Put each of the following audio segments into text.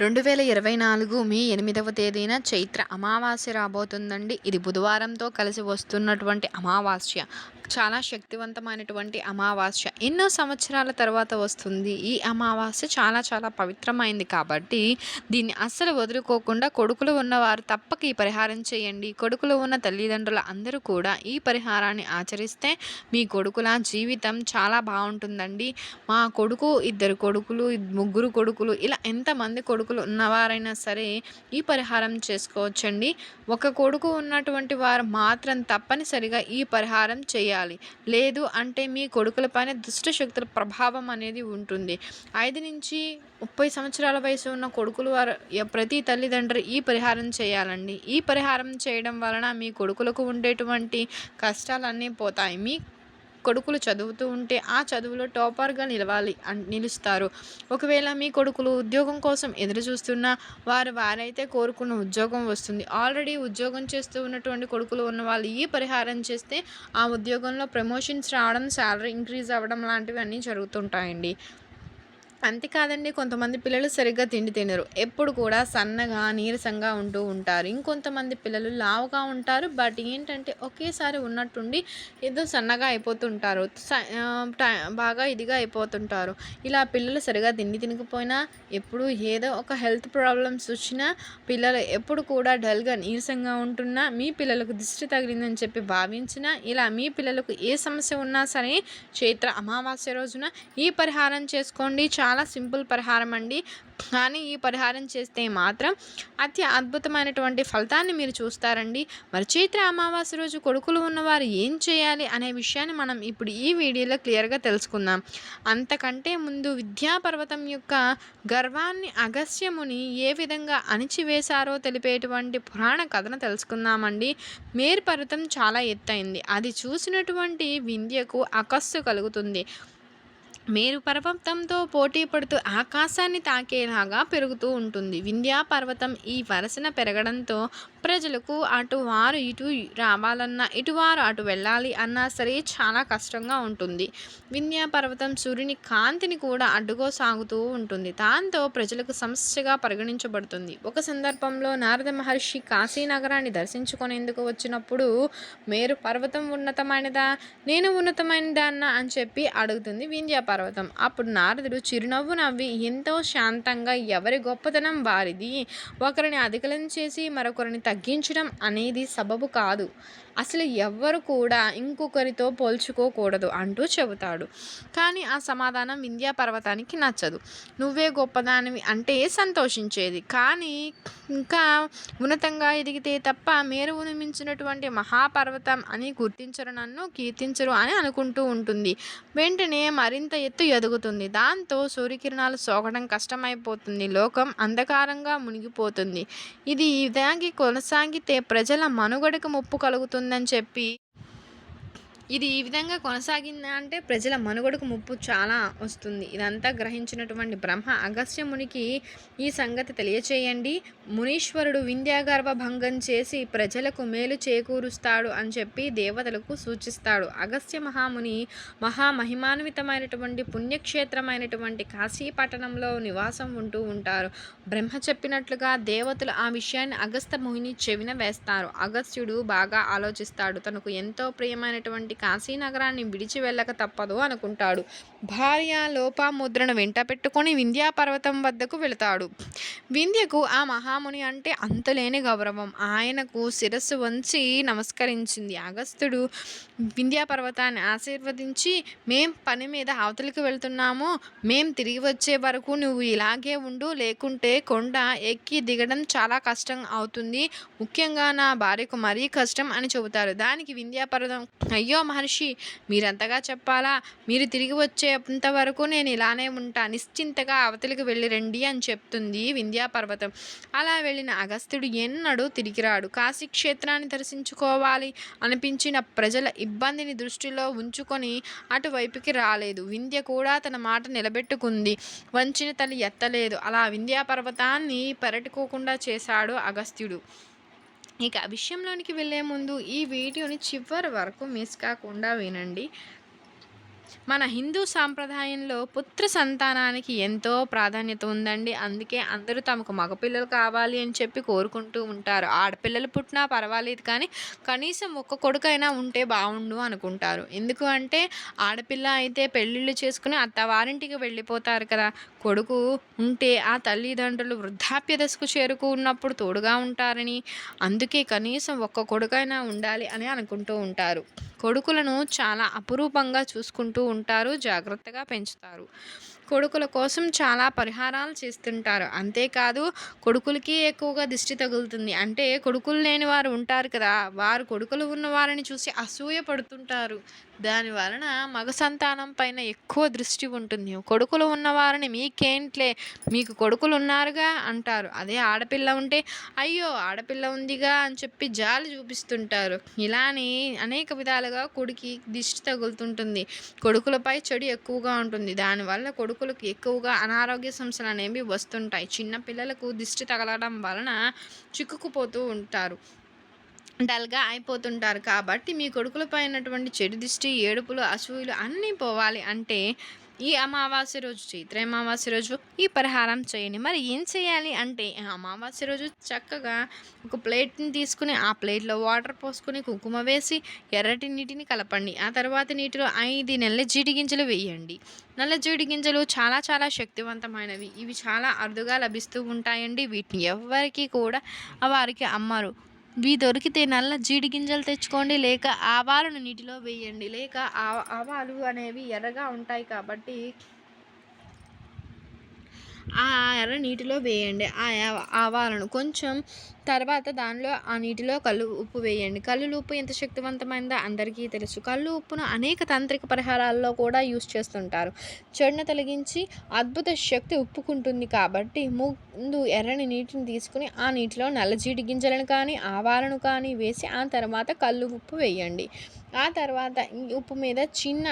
రెండు వేల ఇరవై నాలుగు మే ఎనిమిదవ తేదీన చైత్ర అమావాస్య రాబోతుందండి. ఇది బుధవారంతో కలిసి వస్తున్నటువంటి అమావాస్య. చాలా శక్తివంతమైనటువంటి అమావాస్య. ఎన్నో సంవత్సరాల తర్వాత వస్తుంది. ఈ అమావాస్య చాలా చాలా పవిత్రమైంది కాబట్టి దీన్ని అస్సలు వదులుకోకుండా కొడుకులు ఉన్నవారు తప్పక ఈ పరిహారం చేయండి. కొడుకులు ఉన్న తల్లిదండ్రుల అందరూ కూడా ఈ పరిహారాన్ని ఆచరిస్తే మీ కొడుకుల జీవితం చాలా బాగుంటుందండి. మా కొడుకు ఇద్దరు కొడుకులు ముగ్గురు కొడుకులు ఇలా ఎంతమంది కొడుకు కొడుకులు ఉన్నవారైనా సరే ఈ పరిహారం చేసుకోవచ్చండి. ఒక కొడుకు ఉన్నటువంటి వారు మాత్రం తప్పనిసరిగా ఈ పరిహారం చేయాలి. లేదు అంటే మీ కొడుకులపైన దుష్ట శక్తుల ప్రభావం అనేది ఉంటుంది. ఐదు నుంచి ముప్పై సంవత్సరాల వయసు ఉన్న కొడుకులు వారు ప్రతి తల్లిదండ్రులు ఈ పరిహారం చేయాలండి. ఈ పరిహారం చేయడం వలన మీ కొడుకులకు ఉండేటువంటి కష్టాలన్నీ పోతాయి. మీ కొడుకులు చదువుతూ ఉంటే ఆ చదువులో టాపర్గా నిలవాలి నిలుస్తారు. ఒకవేళ మీ కొడుకులు ఉద్యోగం కోసం ఎదురు చూస్తున్నా వారు వారైతే కోరుకున్న ఉద్యోగం వస్తుంది. ఆల్రెడీ ఉద్యోగం చేస్తూ ఉన్నటువంటి కొడుకులు ఉన్న వాళ్ళు ఈ పరిహారం చేస్తే ఆ ఉద్యోగంలో ప్రమోషన్స్ రావడం శాలరీ ఇంక్రీజ్ అవ్వడం లాంటివి అన్నీ జరుగుతుంటాయండి. అంతేకాదండి కొంతమంది పిల్లలు సరిగ్గా తిండి తినరు. ఎప్పుడు కూడా సన్నగా నీరసంగా ఉంటూ ఉంటారు. ఇంకొంతమంది పిల్లలు లావుగా ఉంటారు. బట్ ఏంటంటే ఒకేసారి ఉన్నట్టుండి ఏదో సన్నగా అయిపోతుంటారు. బాగా ఇదిగా అయిపోతుంటారు. ఇలా పిల్లలు సరిగా తిండి తినకపోయినా ఎప్పుడు ఏదో ఒక హెల్త్ ప్రాబ్లమ్స్ వచ్చినా పిల్లలు ఎప్పుడు కూడా డల్గా నీరసంగా ఉంటున్నా మీ పిల్లలకు దిష్టి తగిలిందని చెప్పి భావించినా ఇలా మీ పిల్లలకు ఏ సమస్య ఉన్నా సరే చైత్ర అమావాస్య రోజున ఈ పరిహారం చేసుకోండి. చాలా చాలా సింపుల్ పరిహారం అండి. కానీ ఈ పరిహారం చేస్తే మాత్రం అతి అద్భుతమైనటువంటి ఫలితాన్ని మీరు చూస్తారండి. మరి చైత్ర అమావాస్య రోజు కొడుకులు ఉన్నవారు ఏం చేయాలి అనే విషయాన్ని మనం ఇప్పుడు ఈ వీడియోలో క్లియర్గా తెలుసుకుందాం. అంతకంటే ముందు విద్యాపర్వతం యొక్క గర్వాన్ని అగస్యముని ఏ విధంగా అణిచివేశారో తెలిపేటువంటి పురాణ కథను తెలుసుకుందామండి. మేరు పర్వతం చాలా ఎత్తైంది. అది చూసినటువంటి వింధ్యకు అకస్సు కలుగుతుంది. మేరు పర్వతంతో పోటీ పడుతూ ఆకాశాన్ని తాకేలాగా పెరుగుతూ ఉంటుంది. వింధ్యా పర్వతం ఈ వరసన పెరగడంతో ప్రజలకు అటు వారు ఇటు రావాలన్నా ఇటువారు అటు వెళ్ళాలి అన్నా సరే చాలా కష్టంగా ఉంటుంది. వింధ్యా పర్వతం సూర్యుని కాంతిని కూడా అడ్డుకో సాగుతూ ఉంటుంది. దాంతో ప్రజలకు సమస్యగా పరిగణించబడుతుంది. ఒక సందర్భంలో నారద మహర్షి కాశీ నగరాన్ని దర్శించుకునేందుకు వచ్చినప్పుడు మేరు పర్వతం ఉన్నతమైనదా? నేను ఉన్నతమైనదా అన్న? అని చెప్పి అడుగుతుంది వింధ్యా పర్వతం అప్పుడు నారదుడు చిరునవ్వు నవ్వి ఎంతో శాంతంగా ఎవరి గొప్పతనం వారిది. ఒకరిని అధికలం చేసి మరొకరిని తగ్గించడం అనేది సబబు కాదు. అసలు ఎవ్వరు కూడా ఇంకొకరితో పోల్చుకోకూడదు అంటూ చెబుతాడు. కానీ ఆ సమాధానం వింధ్యా పర్వతానికి నచ్చదు. నువ్వే గొప్పదానివి అంటే సంతోషించేది. కానీ ఇంకా ఉన్నతంగా ఎదిగితే తప్ప మేరువును మించినటువంటి మహాపర్వతం అని గుర్తించరు నన్ను కీర్తించరు అని అనుకుంటూ ఉంటుంది. వెంటనే మరింత ఎత్తు ఎదుగుతుంది. దాంతో సూర్యకిరణాలు సోకడం కష్టమైపోతుంది. లోకం అంధకారంగా మునిగిపోతుంది. ఇది ఇదాగి కొనసాగితే ప్రజల మనుగడకు ముప్పు కలుగుతుందని చెప్పి ఇది ఈ విధంగా కొనసాగిందా అంటే ప్రజల మనుగడకు ముప్పు చాలా వస్తుంది. ఇదంతా గ్రహించినటువంటి బ్రహ్మ అగస్త్య మునికి ఈ సంగతి తెలియచేయండి. మునీశ్వరుడు వింధ్యాగర్భ భంగం చేసి ప్రజలకు మేలు చేకూరుస్తాడు అని చెప్పి దేవతలకు సూచిస్తాడు. అగస్త్య మహాముని మహామహిమాన్వితమైనటువంటి పుణ్యక్షేత్రమైనటువంటి కాశీ పట్టణంలో నివాసం ఉంటూ ఉంటారు. బ్రహ్మ చెప్పినట్లుగా దేవతలు ఆ విషయాన్ని అగస్త్య ముహిని చెవిన వేస్తారు. అగస్త్యుడు బాగా ఆలోచిస్తాడు. తనకు ఎంతో ప్రియమైనటువంటి కాశీనగరాన్ని విడిచి వెళ్ళక తప్పదు అనుకుంటాడు. భార్య లోపాముద్రను వెంట పెట్టుకొని వింధ్యా పర్వతం వద్దకు వెళతాడు. వింధ్యకు ఆ మహాముని అంటే అంతలేని గౌరవం. ఆయనకు శిరస్సు వంచి నమస్కరించింది అగస్త్యుడు వింధ్యా పర్వతాన్ని ఆశీర్వదించి మేం పని మీద అవతలికి వెళ్తున్నాము. మేం తిరిగి వచ్చే వరకు నువ్వు ఇలాగే ఉండు లేకుంటే కొండ ఎక్కి దిగడం చాలా కష్టం అవుతుంది. ముఖ్యంగా నా భార్యకు మరీ కష్టం అని చెబుతారు. దానికి వింధ్యా పర్వతం అయ్యో మహర్షి మీరంతగా చెప్పాలా? మీరు తిరిగి వచ్చేంత వరకు నేను ఇలానే ఉంటా నిశ్చింతగా అవతలికి వెళ్ళి రండి అని చెప్తుంది వింధ్యాపర్వతం. అలా వెళ్ళిన అగస్త్యుడు ఎన్నడూ తిరిగిరాడు కాశీ క్షేత్రాన్ని దర్శించుకోవాలి అనిపించిన ప్రజల ఇబ్బందిని దృష్టిలో ఉంచుకొని అటువైపుకి రాలేదు. వింధ్య కూడా తన మాట నిలబెట్టుకుంది. వంచిన తల్లి ఎత్తలేదు. అలా వింధ్యాపర్వతాన్ని పెరటుకోకుండా చేశాడు అగస్త్యుడు. ఇక విషయంలోనికి వెళ్ళే ముందు ఈ వీడియోని చివరి వరకు మిస్ కాకుండా వినండి. మన హిందూ సాంప్రదాయంలో పుత్ర సంతానానికి ఎంతో ప్రాధాన్యత ఉందండి. అందుకే అందరూ తమకు మగపిల్లలు కావాలి అని చెప్పి కోరుకుంటూ ఉంటారు. ఆడపిల్లలు పుట్టినా పర్వాలేదు కానీ కనీసం ఒక్క కొడుకైనా ఉంటే బాగుండు అనుకుంటారు. ఎందుకు అంటే ఆడపిల్ల అయితే పెళ్ళిళ్ళు చేసుకుని అత్తవారింటికి వెళ్ళిపోతారు కదా. కొడుకు ఉంటే ఆ తల్లిదండ్రులు వృద్ధాప్య దశకు చేరుకున్నప్పుడు తోడుగా ఉంటారని. అందుకే కనీసం ఒక్క కొడుకైనా ఉండాలి అని అనుకుంటూ ఉంటారు. కొడుకులను చాలా అపురూపంగా చూసుకుంటూ ఉంటారు జాగ్రత్తగా పెంచుతారు. కొడుకుల కోసం చాలా పరిహారాలు చేస్తుంటారు. అంతేకాదు కొడుకులకి ఎక్కువగా దిష్టి తగులుతుంది. అంటే కొడుకులు లేని వారు ఉంటారు కదా వారు కొడుకులు ఉన్న వారిని చూసి అసూయ పడుతుంటారు. దాని వలన మగ సంతానం పైన ఎక్కువ దృష్టి ఉంటుంది. కొడుకులు ఉన్నవారిని మీకేంట్లే? మీకు కొడుకులు ఉన్నారుగా అంటారు. అదే ఆడపిల్ల ఉంటే అయ్యో ఆడపిల్ల ఉందిగా అని చెప్పి జాలి చూపిస్తుంటారు. ఇలాని అనేక విధాలుగా కొడుకి దిష్టి తగులుతుంటుంది. కొడుకులపై చెడు ఎక్కువగా ఉంటుంది. దానివల్ల కొడుకులకు ఎక్కువగా అనారోగ్య సమస్యలు అనేవి వస్తుంటాయి. చిన్న పిల్లలకు దిష్టి తగలడం వలన చిక్కుకుపోతూ ఉంటారు. డల్గా అయిపోతుంటారు కాబట్టి మీ కొడుకులపై ఉన్నటువంటి చెడు దిష్టి ఏడుపులు అసూయలు అన్నీ పోవాలి అంటే ఈ అమావాస్య రోజు చైత్ర అమావాస్య రోజు ఈ పరిహారం చేయండి. మరి ఏం చేయాలి అంటే అమావాస్య రోజు చక్కగా ఒక ప్లేట్ని తీసుకుని ఆ ప్లేట్లో వాటర్ పోసుకొని కుంకుమ వేసి ఎర్రటి నీటిని కలపండి. ఆ తర్వాత నీటిలో ఐదు నెలల జీడి గింజలు వేయండి. నల్ల జీడి గింజలు చాలా చాలా శక్తివంతమైనవి. ఇవి చాలా అరుదుగా లభిస్తూ ఉంటాయండి. వీటిని ఎవరికి కూడా వారికి అమ్మరు. ఇవి దొరికితే నల్ల జీడి గింజలు తెచ్చుకోండి. లేక ఆవాలను నీటిలో వేయండి. లేక ఆ- ఆవాలు అనేవి ఎర్రగా ఉంటాయి కాబట్టి ఆ ఎర్ర నీటిలో వేయండి. ఆ ఆవాలను కొంచెం తర్వాత దానిలో ఆ నీటిలో కళ్ళు ఉప్పు వేయండి. కళ్ళు ఉప్పు ఎంత శక్తివంతమైందో అందరికీ తెలుసు. కళ్ళు ఉప్పును అనేక తాంత్రిక పరిహారాల్లో కూడా యూస్ చేస్తుంటారు. చెడును తొలగించి అద్భుత శక్తి ఉప్పుకుంటుంది కాబట్టి ముందు ఎర్రని నీటిని తీసుకుని ఆ నీటిలో నల్లజీడి గింజలను కానీ ఆవాలను కానీ వేసి ఆ తర్వాత కళ్ళు ఉప్పు వేయండి. ఆ తర్వాత ఈ ఉప్పు మీద చిన్న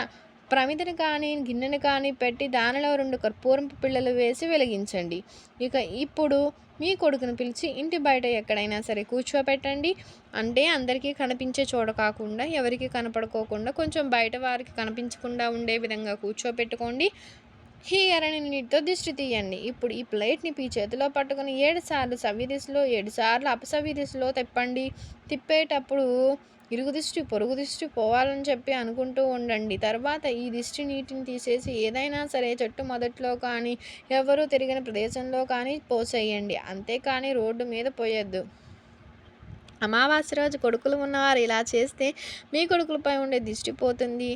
ప్రమిదను కానీ గిన్నెను కానీ పెట్టి దానిలో రెండు కర్పూరంపు పిల్లలు వేసి వెలిగించండి. ఇక ఇప్పుడు మీ కొడుకును పిలిచి ఇంటి బయట ఎక్కడైనా సరే కూర్చోపెట్టండి. అంటే అందరికీ కనిపించే చోట కాకుండా ఎవరికి కనపడుకోకుండా కొంచెం బయట వారికి కనిపించకుండా ఉండే విధంగా కూర్చోపెట్టుకోండి. ఈ ఎర్రని నీటితో దిష్టి తీయండి. ఇప్పుడు ఈ ప్లేట్ని మీ చేతిలో పట్టుకుని ఏడు సార్లు సవ్య దిశలో ఏడు సార్లు అపసవ్య దిశలో తిప్పండి. తిప్పేటప్పుడు ఇరుగు దిష్టి పొరుగు దిష్టి పోవాలని చెప్పి అనుకుంటూ ఉండండి. తర్వాత ఈ దిష్టి నీటిని తీసేసి ఏదైనా సరే చెట్టు మొదట్లో కానీ ఎవరు తిరిగిన ప్రదేశంలో కానీ పోసేయండి. అంతేకాని రోడ్డు మీద పోయొద్దు. అమావాస్య రోజు కొడుకులు ఉన్నవారు ఇలా చేస్తే మీ కొడుకులపై ఉండే దిష్టి పోతుంది.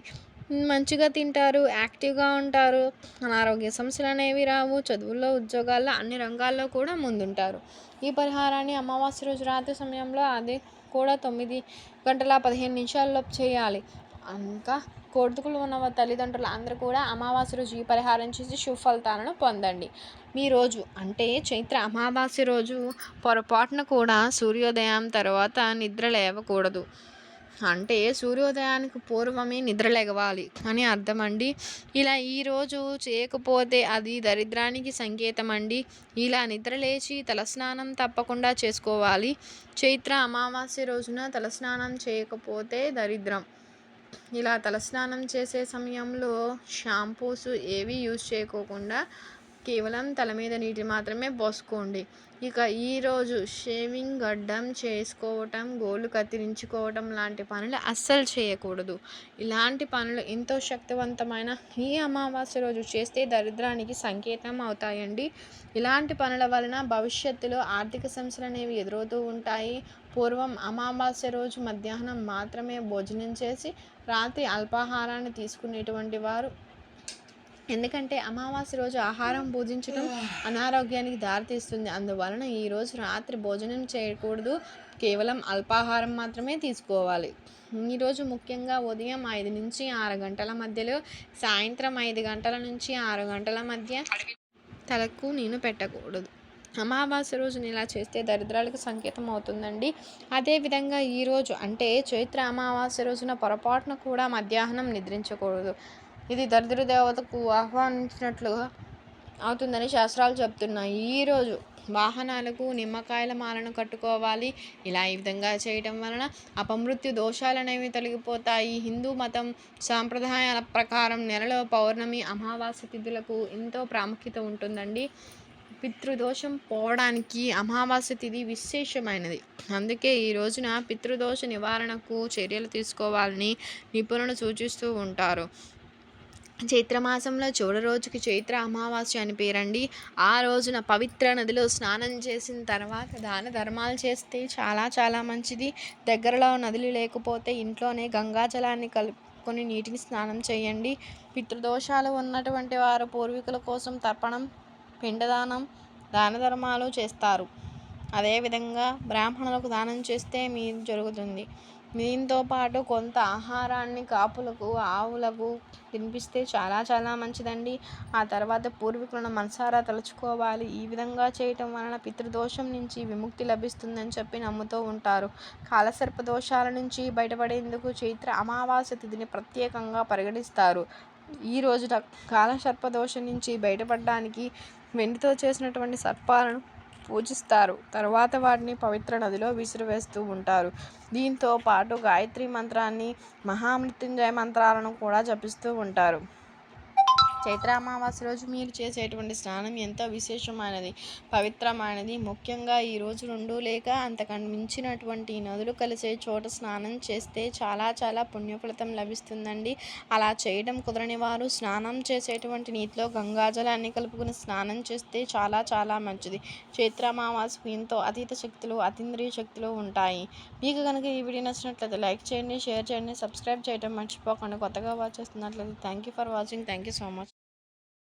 మంచిగా తింటారు యాక్టివ్గా ఉంటారు. అనారోగ్య సమస్యలు అనేవి రావు. చదువుల్లో ఉద్యోగాల్లో అన్ని రంగాల్లో కూడా ముందుంటారు. ఈ పరిహారాన్ని అమావాస్య రోజు రాత్రి సమయంలో అది కూడా తొమ్మిది గంటల పదిహేను నిమిషాల్లోపు చేయాలి. ఇంకా కొడుకులు ఉన్న తల్లిదండ్రులు అందరూ కూడా అమావాస్య రోజు ఈ పరిహారం చేసి సుఫలితాలను పొందండి. మీ రోజు అంటే చైత్ర అమావాస్య రోజు పొరపాటున కూడా సూర్యోదయం తర్వాత నిద్ర లేవకూడదు. అంటే సూర్యోదయానికి పూర్వమే నిద్ర లెగవాలి అని అర్థం అండి. ఇలా ఈరోజు చేయకపోతే అది దరిద్రానికి సంకేతం అండి. ఇలా నిద్ర లేచి తలస్నానం తప్పకుండా చేసుకోవాలి. చైత్ర అమావాస్య రోజున తలస్నానం చేయకపోతే దరిద్రం. ఇలా తలస్నానం చేసే సమయంలో షాంపూస్ ఏవి యూజ్ చేయకోకుండా కేవలం తల మీద నీటి మాత్రమే పోసుకోండి. ఇక ఈరోజు షేవింగ్ గడ్డం చేసుకోవటం గోళ్ళు కత్తిరించుకోవటం లాంటి పనులు అస్సలు చేయకూడదు. ఇలాంటి పనులు ఎంతో శక్తివంతమైన ఈ అమావాస్య రోజు చేస్తే దరిద్రానికి సంకేతం అవుతాయండి. ఇలాంటి పనుల వలన భవిష్యత్తులో ఆర్థిక సమస్యలు అనేవి ఎదురవుతూ ఉంటాయి. పూర్వం అమావాస్య రోజు మధ్యాహ్నం మాత్రమే భోజనం చేసి రాత్రి అల్పాహారాన్ని తీసుకునేటువంటి వారు ఎందుకంటే అమావాస్య రోజు ఆహారం భోజించడం అనారోగ్యానికి దారితీస్తుంది. అందువలన ఈరోజు రాత్రి భోజనం చేయకూడదు. కేవలం అల్పాహారం మాత్రమే తీసుకోవాలి. ఈరోజు ముఖ్యంగా ఉదయం ఐదు నుంచి ఆరు గంటల మధ్యలో సాయంత్రం ఐదు గంటల నుంచి ఆరు గంటల మధ్య తలకు నేను పెట్టకూడదు. అమావాస్య రోజున ఇలా చేస్తే దరిద్రాలకు సంకేతం అవుతుందండి. అదేవిధంగా ఈరోజు అంటే చైత్ర అమావాస్య రోజున పొరపాటున కూడా మధ్యాహ్నం నిద్రించకూడదు. ఇది దరిద్ర దేవతకు ఆహ్వానించినట్లుగా అవుతుందని శాస్త్రాలు చెప్తున్నాయి. ఈరోజు వాహనాలకు నిమ్మకాయల మాలను కట్టుకోవాలి. ఇలా ఈ విధంగా చేయటం వలన అపమృత్యు దోషాలు అనేవి తొలగిపోతాయి. హిందూ మతం సాంప్రదాయాల ప్రకారం నెలలో పౌర్ణమి అమావాస్య తిథులకు ఎంతో ప్రాముఖ్యత ఉంటుందండి. పితృదోషం పోవడానికి అమావాస్య తిథి విశేషమైనది. అందుకే ఈ రోజున పితృదోష నివారణకు చర్యలు తీసుకోవాలని నిపుణులు సూచిస్తూ ఉంటారు. చైత్రమాసంలో చివరి రోజుకి చైత్ర అమావాస్య అని పేరండి. ఆ రోజున పవిత్ర నదిలో స్నానం చేసిన తర్వాత దాన ధర్మాలు చేస్తే చాలా చాలా మంచిది. దగ్గరలో నదులు లేకపోతే ఇంట్లోనే గంగాజలాన్ని కలుపుకొని నీటిని స్నానం చేయండి. పితృదోషాలు ఉన్నటువంటి వారు పూర్వీకుల కోసం తర్పణం పిండదానం దాన ధర్మాలు చేస్తారు. అదేవిధంగా బ్రాహ్మణులకు దానం చేస్తే మీ జరుగుతుంది. దీంతో పాటు కొంత ఆహారాన్ని కాపులకు ఆవులకు తినిపిస్తే చాలా చాలా మంచిదండి. ఆ తర్వాత పూర్వీకులను మనసారా తలుచుకోవాలి. ఈ విధంగా చేయటం వలన పితృదోషం నుంచి విముక్తి లభిస్తుందని చెప్పి నమ్ముతూ ఉంటారు. కాలసర్ప దోషాల నుంచి బయటపడేందుకు చైత్ర అమావాస్య తిథిని ప్రత్యేకంగా పరిగణిస్తారు. ఈ రోజున కాలసర్ప దోషం నుంచి బయటపడడానికి వెండితో చేసినటువంటి సర్పాలను పూజిస్తారు. తర్వాత వాటిని పవిత్ర నదిలో విసిరివేస్తూ ఉంటారు. దీంతో పాటు గాయత్రి మంత్రాన్ని మహామృత్యుంజయ మంత్రాలను కూడా జపిస్తూ ఉంటారు. చైత్ర అమావాస్య రోజు మీరు చేసేటువంటి స్నానం ఎంతో విశేషమైనది పవిత్రమైనది. ముఖ్యంగా ఈ రోజు రెండు లేక అంతకన్నా మించినటువంటి నదులు కలిసే చోట స్నానం చేస్తే చాలా చాలా పుణ్యఫలితం లభిస్తుందండి. అలా చేయడం కుదరని వారు స్నానం చేసేటువంటి నీటిలో గంగాజలాన్ని కలుపుకుని స్నానం చేస్తే చాలా చాలా మంచిది. చైత్ర అమావాస్యకు ఎంతో అతీత శక్తులు అతీంద్రియ శక్తులు ఉంటాయి. మీకు కనుక ఈ వీడియో నచ్చినట్లయితే లైక్ చేయండి షేర్ చేయండి సబ్స్క్రైబ్ చేయడం మర్చిపోకండి కొత్తగా వాచ్ చేస్తున్నట్లయితే thank you for watching. Thank you so much.